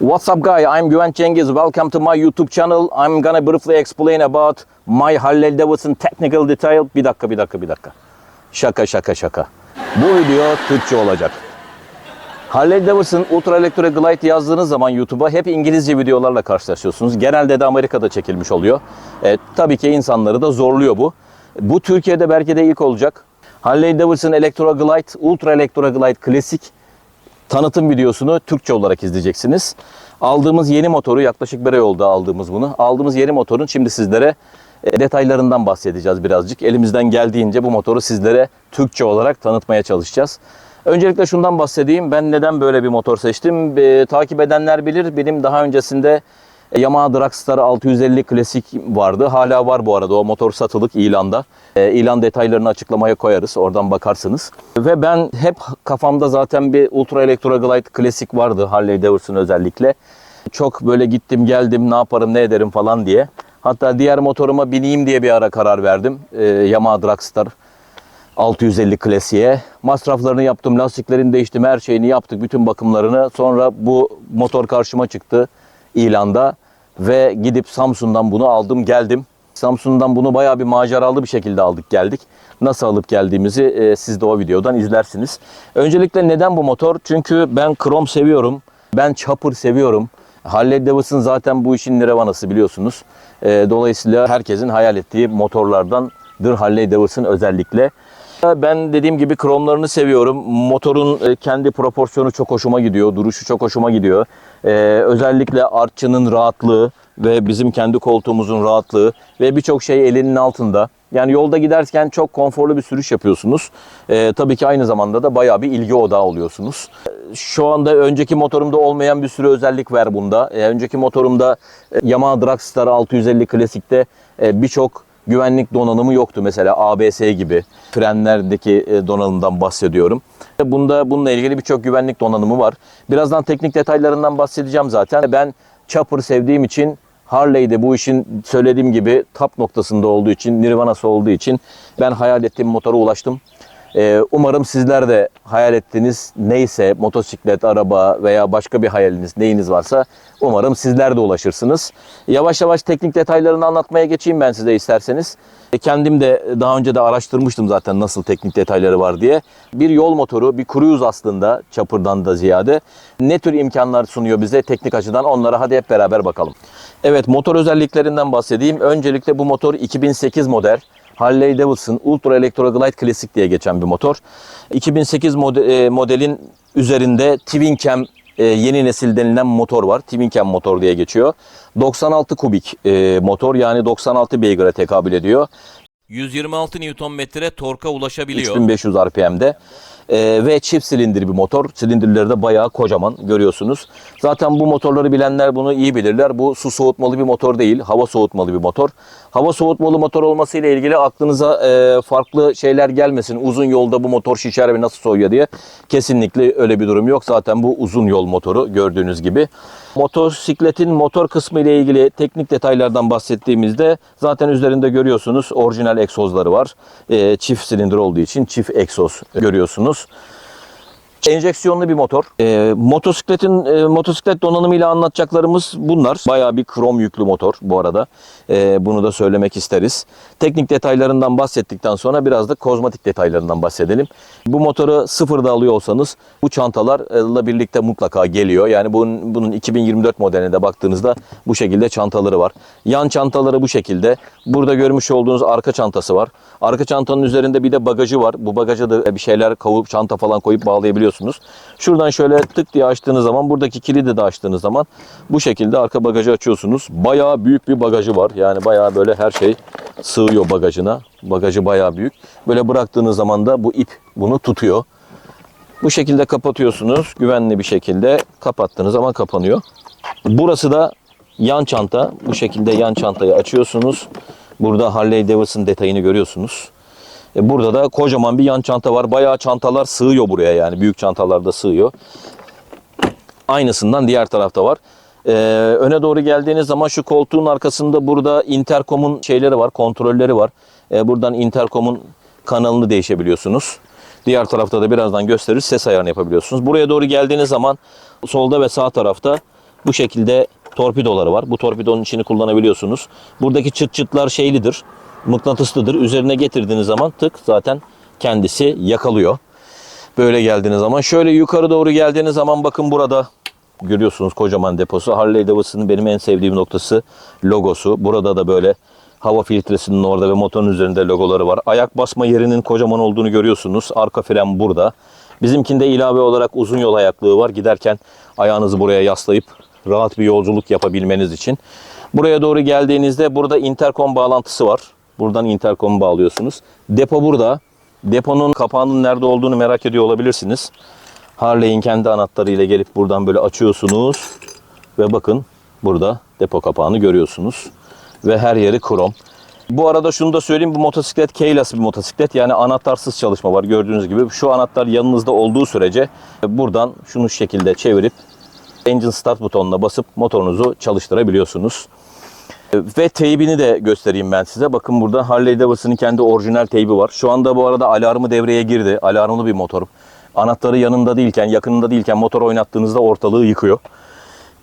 What's up guy? I'm Güven Cengiz. Welcome to my YouTube channel. I'm gonna briefly explain about my Harley Davidson technical detail. Bir dakika, bir dakika, bir dakika. Şaka, şaka, şaka. Bu video Türkçe olacak. Harley Davidson Ultra Electro Glide yazdığınız zaman YouTube'a hep İngilizce videolarla karşılaşıyorsunuz. Genelde de Amerika'da çekilmiş oluyor. E, tabii ki insanları da zorluyor bu. Bu Türkiye'de belki de ilk olacak. Harley Davidson Electro Glide, Ultra Electro Glide Klasik tanıtım videosunu Türkçe olarak izleyeceksiniz. Aldığımız yeni motoru yaklaşık bir ay oldu aldığımız bunu. Aldığımız yeni motorun şimdi sizlere e, detaylarından bahsedeceğiz birazcık. Elimizden geldiğince bu motoru sizlere Türkçe olarak tanıtmaya çalışacağız. Öncelikle şundan bahsedeyim. Ben neden böyle bir motor seçtim? E, takip edenler bilir. Benim daha öncesinde e, Yamaha Dragstar 650 Klasik vardı. Hala var bu arada. O motor satılık ilanda. E, ilan detaylarını açıklamaya koyarız. Oradan bakarsınız. Ve ben hep kafamda zaten bir Ultra Electro Glide Klasik vardı. Harley Davidson özellikle. Çok böyle gittim geldim ne yaparım ne ederim falan diye. Hatta diğer motoruma bineyim diye bir ara karar verdim. E, Yamaha Dragstar 650 klasiğe. Masraflarını yaptım, lastiklerini değiştim, her şeyini yaptık, bütün bakımlarını. Sonra bu motor karşıma çıktı ilanda ve gidip Samsun'dan bunu aldım geldim. Samsun'dan bunu bayağı bir maceralı bir şekilde aldık geldik. Nasıl alıp geldiğimizi e, siz de o videodan izlersiniz. Öncelikle neden bu motor? Çünkü ben krom seviyorum. Ben chopper seviyorum. Harley Davidson zaten bu işin nirvanası biliyorsunuz. E, dolayısıyla herkesin hayal ettiği motorlardandır Harley Davidson özellikle. Ben dediğim gibi kromlarını seviyorum. Motorun e, kendi proporsiyonu çok hoşuma gidiyor. Duruşu çok hoşuma gidiyor. Ee, özellikle artçının rahatlığı ve bizim kendi koltuğumuzun rahatlığı ve birçok şey elinin altında. Yani yolda giderken çok konforlu bir sürüş yapıyorsunuz. Ee, tabii ki aynı zamanda da bayağı bir ilgi odağı oluyorsunuz. Şu anda önceki motorumda olmayan bir sürü özellik var bunda. Ee, önceki motorumda e, Yamaha Dragstar 650 Klasik'te e, birçok güvenlik donanımı yoktu. Mesela ABS gibi frenlerdeki e, donanımdan bahsediyorum. Bunda bununla ilgili birçok güvenlik donanımı var. Birazdan teknik detaylarından bahsedeceğim zaten. Ben chopper sevdiğim için Harley'de bu işin söylediğim gibi top noktasında olduğu için, nirvanası olduğu için ben hayal ettiğim motora ulaştım. Ee, umarım sizler de hayal ettiğiniz neyse motosiklet, araba veya başka bir hayaliniz neyiniz varsa umarım sizler de ulaşırsınız. Yavaş yavaş teknik detaylarını anlatmaya geçeyim ben size isterseniz. E, Kendim de daha önce de araştırmıştım zaten nasıl teknik detayları var diye. Bir yol motoru, bir cruise aslında çapırdan da ziyade. Ne tür imkanlar sunuyor bize teknik açıdan onlara hadi hep beraber bakalım. Evet motor özelliklerinden bahsedeyim. Öncelikle bu motor 2008 model. Harley Davidson Ultra Electro Glide Classic diye geçen bir motor. 2008 mode- e, modelin üzerinde Twin Cam e, yeni nesil denilen motor var. Twin Cam motor diye geçiyor. 96 kubik e, motor yani 96 beygir'e tekabül ediyor. 126 Nm torka ulaşabiliyor. 3500 RPM'de. Ee, ve çift silindir bir motor. Silindirleri de bayağı kocaman görüyorsunuz. Zaten bu motorları bilenler bunu iyi bilirler. Bu su soğutmalı bir motor değil, hava soğutmalı bir motor. Hava soğutmalı motor olması ile ilgili aklınıza e, farklı şeyler gelmesin. Uzun yolda bu motor şişer ve nasıl soğuyor diye. Kesinlikle öyle bir durum yok. Zaten bu uzun yol motoru gördüğünüz gibi. Motosikletin motor kısmı ile ilgili teknik detaylardan bahsettiğimizde zaten üzerinde görüyorsunuz orijinal egzozları var. E, çift silindir olduğu için çift egzoz görüyorsunuz. Enjeksiyonlu bir motor. E, motosikletin e, motosiklet donanımıyla anlatacaklarımız bunlar. Bayağı bir krom yüklü motor bu arada. E, bunu da söylemek isteriz. Teknik detaylarından bahsettikten sonra biraz da kozmetik detaylarından bahsedelim. Bu motoru sıfırda alıyor olsanız bu çantalarla birlikte mutlaka geliyor. Yani bunun, bunun 2024 modeline de baktığınızda bu şekilde çantaları var. Yan çantaları bu şekilde. Burada görmüş olduğunuz arka çantası var. Arka çantanın üzerinde bir de bagajı var. Bu bagaja da bir şeyler kavup çanta falan koyup bağlayabiliyorsunuz. Şuradan şöyle tık diye açtığınız zaman buradaki kilidi de açtığınız zaman bu şekilde arka bagajı açıyorsunuz. Bayağı büyük bir bagajı var. Yani bayağı böyle her şey sığıyor bagajına. Bagajı bayağı büyük. Böyle bıraktığınız zaman da bu ip bunu tutuyor. Bu şekilde kapatıyorsunuz. Güvenli bir şekilde kapattığınız zaman kapanıyor. Burası da yan çanta. Bu şekilde yan çantayı açıyorsunuz. Burada Harley Davidson detayını görüyorsunuz. E, Burada da kocaman bir yan çanta var. Bayağı çantalar sığıyor buraya yani. Büyük çantalar da sığıyor. Aynısından diğer tarafta var. Ee, öne doğru geldiğiniz zaman şu koltuğun arkasında burada intercom'un şeyleri var, kontrolleri var. Ee, buradan intercom'un kanalını değişebiliyorsunuz. Diğer tarafta da birazdan gösterir ses ayarını yapabiliyorsunuz. Buraya doğru geldiğiniz zaman solda ve sağ tarafta Bu şekilde torpidoları var. Bu torpidonun içini kullanabiliyorsunuz. Buradaki çıt çıtlar şeylidir. Mıknatıslıdır. Üzerine getirdiğiniz zaman tık zaten kendisi yakalıyor. Böyle geldiğiniz zaman şöyle yukarı doğru geldiğiniz zaman bakın burada görüyorsunuz kocaman deposu. Harley Davidson'ın benim en sevdiğim noktası logosu. Burada da böyle hava filtresinin orada ve motorun üzerinde logoları var. Ayak basma yerinin kocaman olduğunu görüyorsunuz. Arka fren burada. Bizimkinde ilave olarak uzun yol ayaklığı var. Giderken ayağınızı buraya yaslayıp rahat bir yolculuk yapabilmeniz için. Buraya doğru geldiğinizde burada interkom bağlantısı var. Buradan interkom bağlıyorsunuz. Depo burada. Deponun kapağının nerede olduğunu merak ediyor olabilirsiniz. Harley'in kendi anahtarıyla gelip buradan böyle açıyorsunuz. Ve bakın burada depo kapağını görüyorsunuz. Ve her yeri krom. Bu arada şunu da söyleyeyim bu motosiklet keyless bir motosiklet. Yani anahtarsız çalışma var gördüğünüz gibi. Şu anahtar yanınızda olduğu sürece buradan şunu şu şekilde çevirip engine start butonuna basıp motorunuzu çalıştırabiliyorsunuz. Ve teybini de göstereyim ben size. Bakın burada Harley Davidson'ın kendi orijinal teybi var. Şu anda bu arada alarmı devreye girdi. Alarmlı bir motor. Anahtarı yanında değilken, yakınında değilken motor oynattığınızda ortalığı yıkıyor.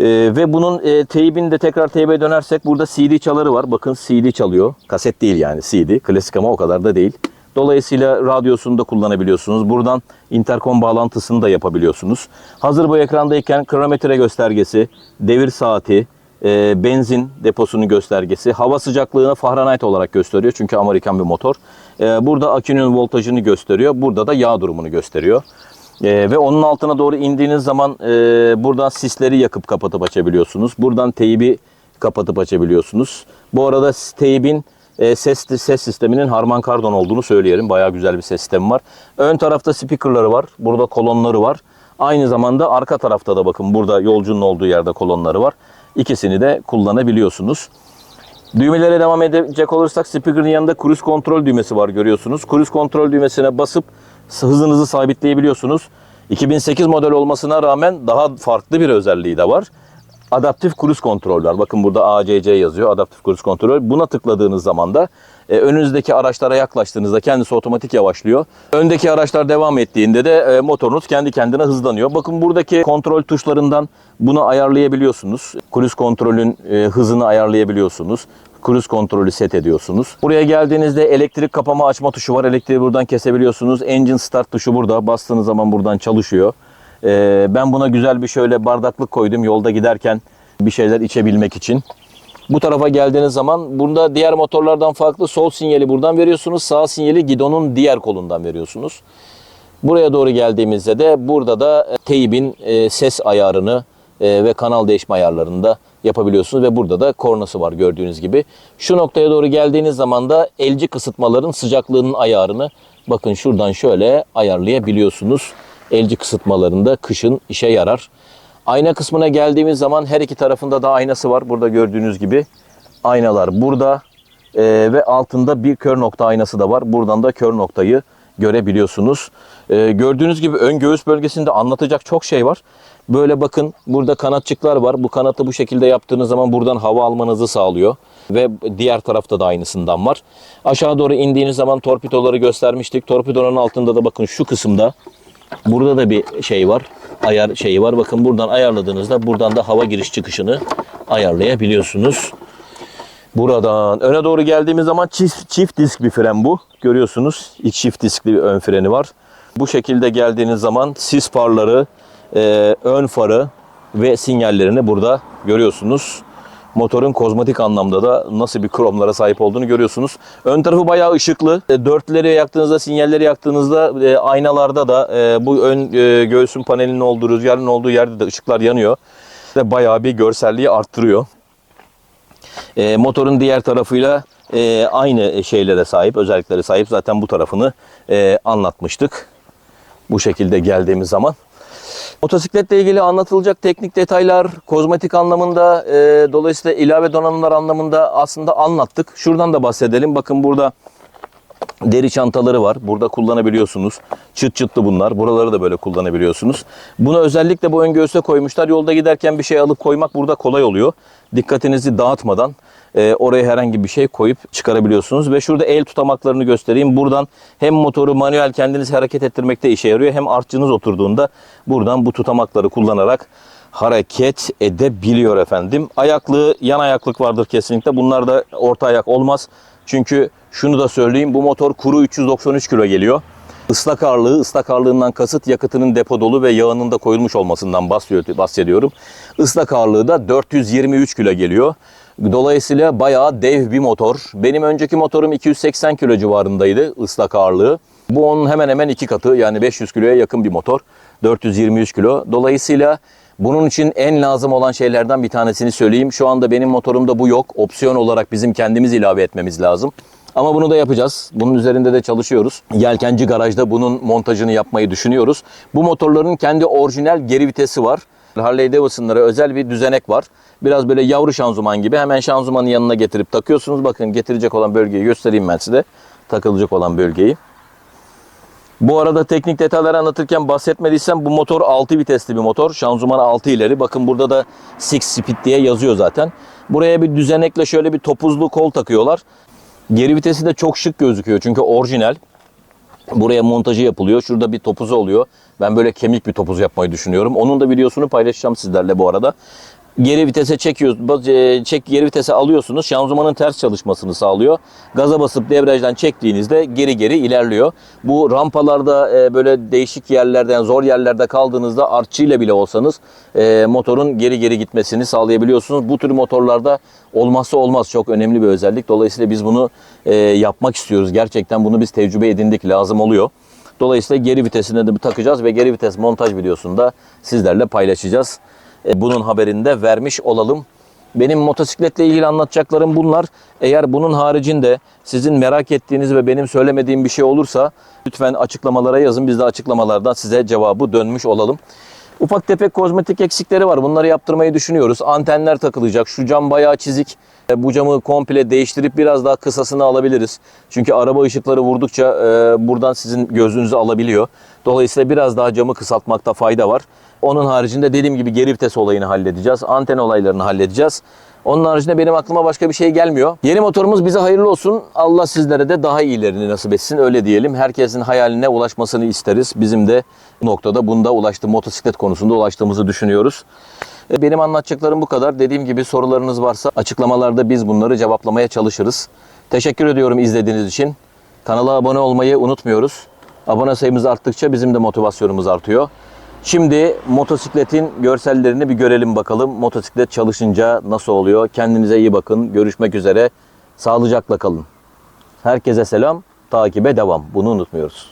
Ee, ve bunun e, teybini de tekrar teybe dönersek burada CD çaları var. Bakın CD çalıyor. Kaset değil yani CD. Klasik ama o kadar da değil. Dolayısıyla radyosunu da kullanabiliyorsunuz. Buradan interkom bağlantısını da yapabiliyorsunuz. Hazır bu ekrandayken kronometre göstergesi, devir saati, e, benzin deposunun göstergesi, hava sıcaklığını Fahrenheit olarak gösteriyor. Çünkü Amerikan bir motor. E, burada akünün voltajını gösteriyor. Burada da yağ durumunu gösteriyor. E, ve onun altına doğru indiğiniz zaman e, buradan sisleri yakıp kapatıp açabiliyorsunuz. Buradan teybi kapatıp açabiliyorsunuz. Bu arada teybin e, ses ses sisteminin Harman Kardon olduğunu söyleyelim. Bayağı güzel bir ses sistemi var. Ön tarafta speakerları var. Burada kolonları var. Aynı zamanda arka tarafta da bakın burada yolcunun olduğu yerde kolonları var. İkisini de kullanabiliyorsunuz. Düğmelere devam edecek olursak speaker'ın yanında cruise kontrol düğmesi var görüyorsunuz. Cruise kontrol düğmesine basıp hızınızı sabitleyebiliyorsunuz. 2008 model olmasına rağmen daha farklı bir özelliği de var. Adaptif cruise kontrol var. Bakın burada ACC yazıyor. Adaptif cruise kontrol. Buna tıkladığınız zaman da e, önünüzdeki araçlara yaklaştığınızda kendisi otomatik yavaşlıyor. Öndeki araçlar devam ettiğinde de e, motorunuz kendi kendine hızlanıyor. Bakın buradaki kontrol tuşlarından bunu ayarlayabiliyorsunuz. Cruise kontrolün e, hızını ayarlayabiliyorsunuz. Cruise kontrolü set ediyorsunuz. Buraya geldiğinizde elektrik kapama açma tuşu var. Elektriği buradan kesebiliyorsunuz. Engine start tuşu burada. Bastığınız zaman buradan çalışıyor. Ee, ben buna güzel bir şöyle bardaklık koydum yolda giderken bir şeyler içebilmek için. Bu tarafa geldiğiniz zaman bunda diğer motorlardan farklı sol sinyali buradan veriyorsunuz. Sağ sinyali gidonun diğer kolundan veriyorsunuz. Buraya doğru geldiğimizde de burada da e, teybin e, ses ayarını e, ve kanal değişme ayarlarını da yapabiliyorsunuz ve burada da kornası var gördüğünüz gibi. Şu noktaya doğru geldiğiniz zaman da elci kısıtmaların sıcaklığının ayarını bakın şuradan şöyle ayarlayabiliyorsunuz. Elci kısıtmalarında kışın işe yarar. Ayna kısmına geldiğimiz zaman her iki tarafında da aynası var. Burada gördüğünüz gibi aynalar burada Ee, ve altında bir kör nokta aynası da var. Buradan da kör noktayı görebiliyorsunuz. Ee, gördüğünüz gibi ön göğüs bölgesinde anlatacak çok şey var. Böyle bakın burada kanatçıklar var. Bu kanatı bu şekilde yaptığınız zaman buradan hava almanızı sağlıyor. Ve diğer tarafta da aynısından var. Aşağı doğru indiğiniz zaman torpidoları göstermiştik. Torpidonun altında da bakın şu kısımda Burada da bir şey var. Ayar şeyi var. Bakın buradan ayarladığınızda buradan da hava giriş çıkışını ayarlayabiliyorsunuz. Buradan öne doğru geldiğimiz zaman çift, çift disk bir fren bu. Görüyorsunuz iç çift diskli bir ön freni var. Bu şekilde geldiğiniz zaman sis farları, e, ön farı ve sinyallerini burada görüyorsunuz. Motorun kozmetik anlamda da nasıl bir kromlara sahip olduğunu görüyorsunuz. Ön tarafı bayağı ışıklı. E, Dörtleri yaktığınızda, sinyalleri yaktığınızda e, aynalarda da e, bu ön göğsün panelinin olduğu, rüzgarın olduğu yerde de ışıklar yanıyor. Ve bayağı bir görselliği arttırıyor. Motorun diğer tarafıyla aynı şeylere sahip, özelliklere sahip. Zaten bu tarafını anlatmıştık. Bu şekilde geldiğimiz zaman. Motosikletle ilgili anlatılacak teknik detaylar, kozmetik anlamında, e, dolayısıyla ilave donanımlar anlamında aslında anlattık. Şuradan da bahsedelim. Bakın burada deri çantaları var. Burada kullanabiliyorsunuz. Çıt çıtlı bunlar. Buraları da böyle kullanabiliyorsunuz. Bunu özellikle bu ön göğüse koymuşlar. Yolda giderken bir şey alıp koymak burada kolay oluyor. Dikkatinizi dağıtmadan e, oraya herhangi bir şey koyup çıkarabiliyorsunuz. Ve şurada el tutamaklarını göstereyim. Buradan hem motoru manuel kendiniz hareket ettirmekte işe yarıyor. Hem artçınız oturduğunda buradan bu tutamakları kullanarak hareket edebiliyor efendim. Ayaklığı yan ayaklık vardır kesinlikle. Bunlar da orta ayak olmaz. Çünkü şunu da söyleyeyim bu motor kuru 393 kilo geliyor. Islak ağırlığı, ıslak ağırlığından kasıt yakıtının depo dolu ve yağının da koyulmuş olmasından bahsediyor- bahsediyorum. Islak ağırlığı da 423 kilo geliyor. Dolayısıyla bayağı dev bir motor. Benim önceki motorum 280 kilo civarındaydı ıslak ağırlığı. Bu onun hemen hemen iki katı yani 500 kiloya yakın bir motor. 423 kilo. Dolayısıyla bunun için en lazım olan şeylerden bir tanesini söyleyeyim. Şu anda benim motorumda bu yok. Opsiyon olarak bizim kendimiz ilave etmemiz lazım. Ama bunu da yapacağız. Bunun üzerinde de çalışıyoruz. Yelkenci garajda bunun montajını yapmayı düşünüyoruz. Bu motorların kendi orijinal geri vitesi var. Harley Davidson'lara özel bir düzenek var. Biraz böyle yavru şanzıman gibi hemen şanzımanın yanına getirip takıyorsunuz. Bakın getirecek olan bölgeyi göstereyim ben size. Takılacak olan bölgeyi. Bu arada teknik detayları anlatırken bahsetmediysem bu motor 6 vitesli bir motor. Şanzıman 6 ileri. Bakın burada da 6 speed diye yazıyor zaten. Buraya bir düzenekle şöyle bir topuzlu kol takıyorlar. Geri vitesi de çok şık gözüküyor çünkü orijinal. Buraya montajı yapılıyor. Şurada bir topuzu oluyor. Ben böyle kemik bir topuz yapmayı düşünüyorum. Onun da videosunu paylaşacağım sizlerle bu arada. Geri vitese çekiyoruz, e, çek geri vitese alıyorsunuz. Şanzımanın ters çalışmasını sağlıyor. Gaza basıp debriyajdan çektiğinizde geri geri ilerliyor. Bu rampalarda e, böyle değişik yerlerden, zor yerlerde kaldığınızda artçıyla bile olsanız e, motorun geri geri gitmesini sağlayabiliyorsunuz. Bu tür motorlarda olmazsa olmaz çok önemli bir özellik. Dolayısıyla biz bunu yapmak istiyoruz. Gerçekten bunu biz tecrübe edindik, lazım oluyor. Dolayısıyla geri vitesine de takacağız ve geri vites montaj videosunu da sizlerle paylaşacağız. E, Bunun haberini de vermiş olalım. Benim motosikletle ilgili anlatacaklarım bunlar. Eğer bunun haricinde sizin merak ettiğiniz ve benim söylemediğim bir şey olursa lütfen açıklamalara yazın. Biz de açıklamalardan size cevabı dönmüş olalım. Ufak tefek kozmetik eksikleri var. Bunları yaptırmayı düşünüyoruz. Antenler takılacak. Şu cam bayağı çizik. E, Bu camı komple değiştirip biraz daha kısasını alabiliriz. Çünkü araba ışıkları vurdukça e, buradan sizin gözünüzü alabiliyor. Dolayısıyla biraz daha camı kısaltmakta fayda var. Onun haricinde dediğim gibi geri vites olayını halledeceğiz. Anten olaylarını halledeceğiz. Onun haricinde benim aklıma başka bir şey gelmiyor. Yeni motorumuz bize hayırlı olsun. Allah sizlere de daha iyilerini nasip etsin. Öyle diyelim. Herkesin hayaline ulaşmasını isteriz. Bizim de noktada bunda ulaştı motosiklet konusunda ulaştığımızı düşünüyoruz. E, Benim anlatacaklarım bu kadar. Dediğim gibi sorularınız varsa açıklamalarda biz bunları cevaplamaya çalışırız. Teşekkür ediyorum izlediğiniz için. Kanala abone olmayı unutmuyoruz. Abone sayımız arttıkça bizim de motivasyonumuz artıyor. Şimdi motosikletin görsellerini bir görelim bakalım. Motosiklet çalışınca nasıl oluyor? Kendinize iyi bakın. Görüşmek üzere. Sağlıcakla kalın. Herkese selam. Takibe devam. Bunu unutmuyoruz.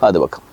Hadi bakalım.